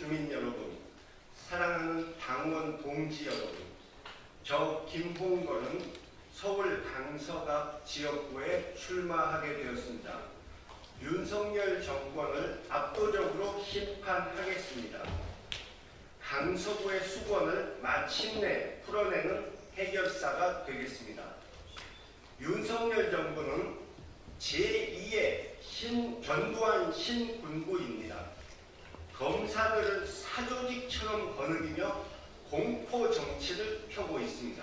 주민 여러분, 사랑하는 당원 동지 여러분, 저 김홍걸은 서울 강서갑 지역구에 출마하게 되었습니다. 윤석열 정권을 압도적으로 심판하겠습니다. 강서구의 수건을 마침내 풀어내는 해결사가 되겠습니다. 윤석열 정부는 제2의 신, 전두환 신군부입니다. 검사들을 사조직처럼 거느리며 공포 정치를 펴고 있습니다.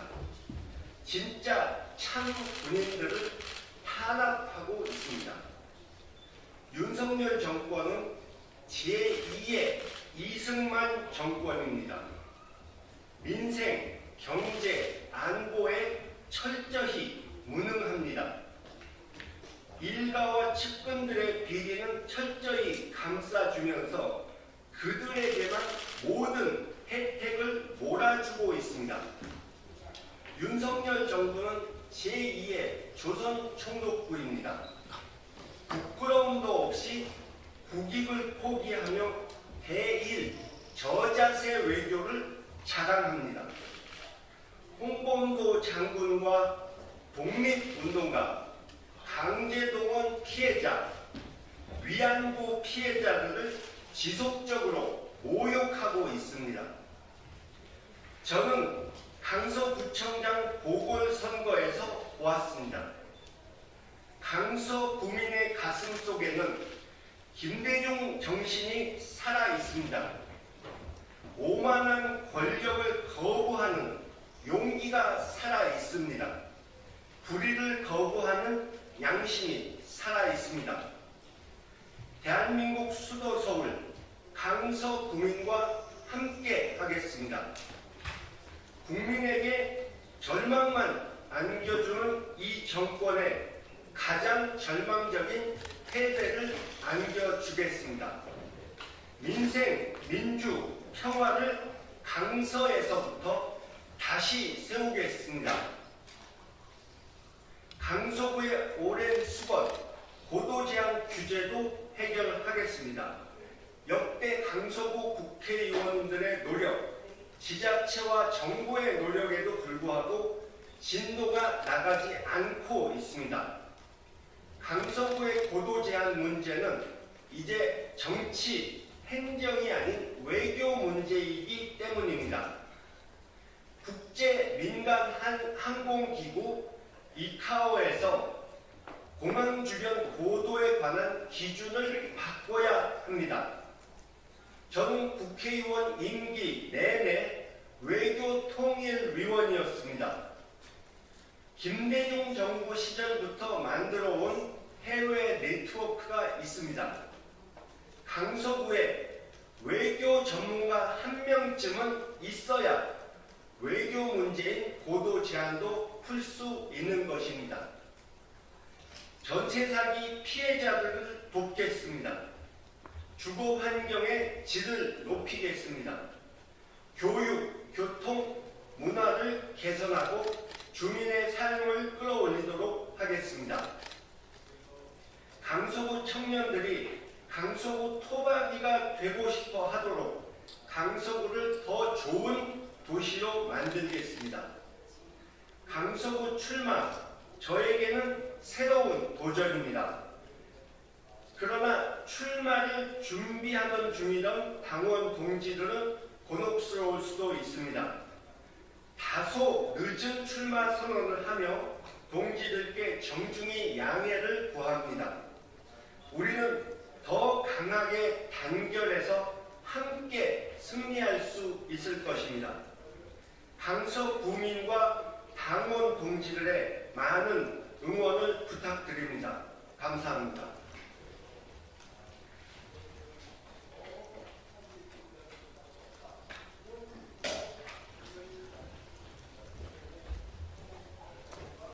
진짜 참 군인들을 탄압하고 있습니다. 윤석열 정권은 제2의 이승만 정권입니다. 민생, 경제, 안보에 철저히 무능합니다. 일가와 측근들의 비리는 철저히 감싸주면서 그들에게만 모든 혜택을 몰아주고 있습니다. 윤석열 정부는 제2의 조선 총독부입니다. 부끄러움도 없이 국익을 포기하며 대일 저자세 외교를 자랑합니다. 홍범도 장군과 독립운동가, 강제동원 피해자, 위안부 피해자들을 지속적으로 모욕하고 있습니다. 저는 강서구청장 보궐선거에서 보았습니다. 강서 구민의 가슴 속에는 김대중 정신이 살아 있습니다. 오만한 권력을 거부하는 용기가 살아 있습니다. 불의를 거부하는 양심이 살아 있습니다. 대한민국 수도 서울 강서 구민과 함께 하겠습니다. 국민에게 절망만 안겨주는 이 정권의 가장 절망적인 패배를 안겨주겠습니다. 민생, 민주, 평화를 강서에서부터 다시 세우겠습니다. 강서구의 오랜 수건, 고도 제한 규제도 해결하겠습니다. 역대 강서구 국회의원들의 노력, 지자체와 정부의 노력에도 불구하고 진도가 나가지 않고 있습니다. 강서구의 고도 제한 문제는 이제 정치, 행정이 아닌 외교 문제이기 때문입니다. 국제 민간 한- 항공기구 이카오에서 공항 주변 고도에 관한 기준을 바꿔야 합니다. 저는 국회의원 임기 내내 외교 통일위원이었습니다. 김대중 정부 시절부터 만들어 온 해외 네트워크가 있습니다. 강서구에 외교 전문가 한 명쯤은 있어야 외교 문제인 고도 제한도 풀 수 있는 것입니다. 전세 사기 피해자들을 돕겠습니다. 주거 환경의 질을 높이겠습니다. 교육, 교통, 문화를 개선하고 주민의 삶을 끌어올리도록 하겠습니다. 강서구 청년들이 강서구 토박이가 되고 싶어 하도록 강서구를 더 좋은 도시로 만들겠습니다. 강서구 출마, 저에게는 새로운 도전입니다. 그러나 출마를 준비하던 중이던 당원 동지들은 곤혹스러울 수도 있습니다. 다소 늦은 출마 선언을 하며 동지들께 정중히 양해를 구합니다. 우리는 더 강하게 단결해서 함께 승리할 수 있을 것입니다. 강서 구민과 당원 동지들의 많은 응원을 부탁드립니다. 감사합니다.